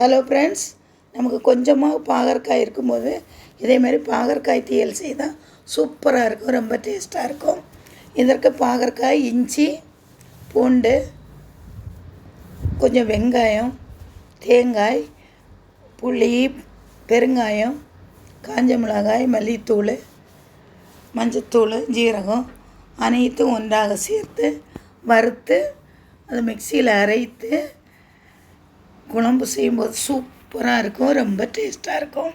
Hello friends நமக்கு கொஞ்சமாக பாகற்காய் இருக்கும்போது இதேமாரி பாகற்காய் தீயல் செய்தால் சூப்பராக இருக்கும் ரொம்ப டேஸ்ட்டாக இருக்கும். இதற்கு பாகற்காய் இஞ்சி பூண்டு கொஞ்சம் வெங்காயம் தேங்காய் புளி பெருங்காயம் காஞ்ச மிளகாய் மல்லித்தூள் மஞ்சத்தூள் ஜீரகம் அனைத்தும் ஒன்றாக சேர்த்து வறுத்து அதை மிக்சியில் அரைத்து குழம்பு செய்யும்போது சூப்பராக இருக்கும் ரொம்ப டேஸ்ட்டாக இருக்கும்.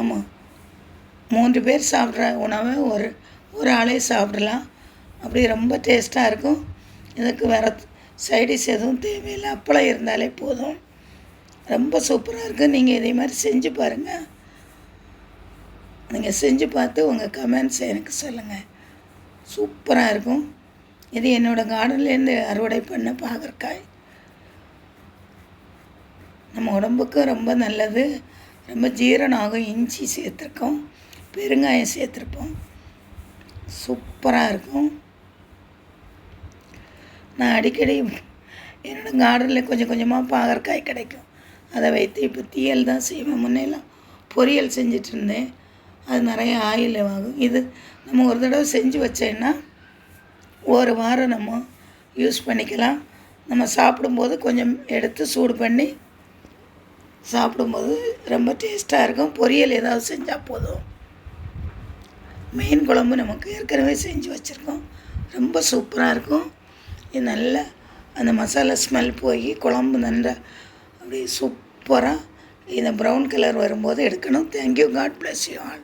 ஆமாம் மூன்று பேர் சாப்பிட்ற உணவை ஒரு ஒரு ஆளே சாப்பிடலாம். அப்படி ரொம்ப டேஸ்ட்டாக இருக்கும். இதுக்கு வேறு சைடிஷ் எதுவும் தேவையில்லை. அப்பளம் இருந்தாலே போதும். ரொம்ப சூப்பராக இருக்கும் நீங்கள் இதே மாதிரி செஞ்சு பாருங்கள் நீங்கள் செஞ்சு பார்த்து உங்கள் கமெண்ட்ஸ் எனக்கு சொல்லுங்கள் சூப்பராக இருக்கும். இது என்னோடய கார்டன்லேருந்து அறுவடை பண்ண பாகற்காய். நம்ம உடம்புக்கு ரொம்ப நல்லது. ரொம்ப ஜீரணம் ஆகும் இஞ்சி சேர்த்துருக்கோம். பெருங்காயம் சேர்த்துருப்போம். சூப்பராக இருக்கும். நான் அடிக்கடி என்னோடய கார்டனில் கொஞ்சம் கொஞ்சமாக பாகற்காய் கிடைக்கும். அதை வைத்து இப்போ தீயல் தான் செய்வேன். முன்னெல்லாம் பொரியல் செஞ்சுட்டு இருந்தேன். அது நிறைய ஆயில் ஆகும் இது நம்ம ஒரு தடவை செஞ்சு வச்சேன்னா ஒரு வாரம் நம்ம யூஸ் பண்ணிக்கலாம். நம்ம சாப்பிடும்போது கொஞ்சம் எடுத்து சூடு பண்ணி சாப்பிடும்போது ரொம்ப டேஸ்ட்டாக இருக்கும். பொரியல் ஏதாவது செஞ்சால் போதும். மீன் குழம்பு நமக்கு ஏற்கனவே செஞ்சு வச்சுருக்கோம். ரொம்ப சூப்பராக இருக்கும். இது நல்லா அந்த மசாலா ஸ்மெல் போய் குழம்பு நல்லா அப்படியே சூப்பராக இந்த ப்ரௌன் கலர் வரும்போது எடுக்கணும். Thank you God bless you all